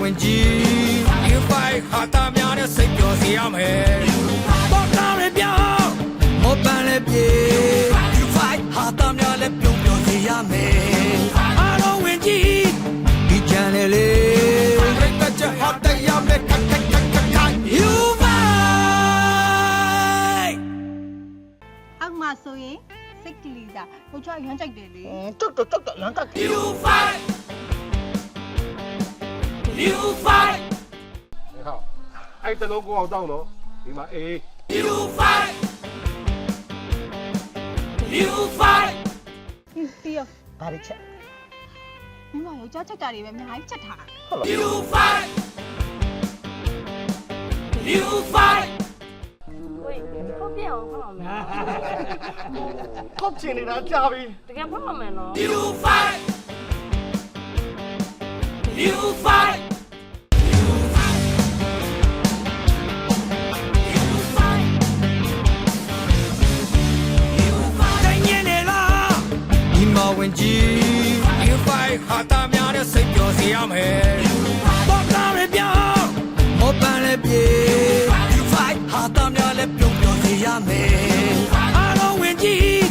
ဝင်ကြီး You fight ဟာတာများနဲ့စိတ်ပျော်စေရမယ်ပေါ်ကားရပြောင်းမောပန်းလည်းပြေ You fight ဟာတာများလည်းပြုံးပျော်စေရမယ်အားလုံးဝင်ကြီးဒီချန်နယ်လေးရိတ်တချက်ဟာတဲ့ရမယ်ခက်ခက်ခက်ခက်ခက် You fight အောက်မှာဆိုရင်စိတ်ကလေးစားကိုချောရမ်းကြိုက်တယ်လေတုတ်တုတ်တုတ်တုတ်ရမ်းတက် You fight You fight ဟောအဲ့တလုံးကိုအောင်တောင်းတော့ဒီမှာအေး You fight You fight ပြီးရောဘာတွေချက်မင်းကယောက်ျားချက်တာတွေပဲအများကြီးချက်ထားတာဟုတ်လား You fight You fight ဝေးဖောက်ပြအောင်ဖောက်အောင်မယ်ဖောက်ချင်နေတာကြာပြီတကယ်ဖောက်အောင်မယ်နော် You fight You fight ဝင်ကြီးယူပိုင်ဟာတာများတဲ့စိတ်ပျော်စေရမယ်ပေါ့ကားရပြောင်းမောပန်လည်းပြေယူပိုင်ဟာတာများလည်းပြုံးပျော်စေရမယ်အားလုံးဝင်ကြီး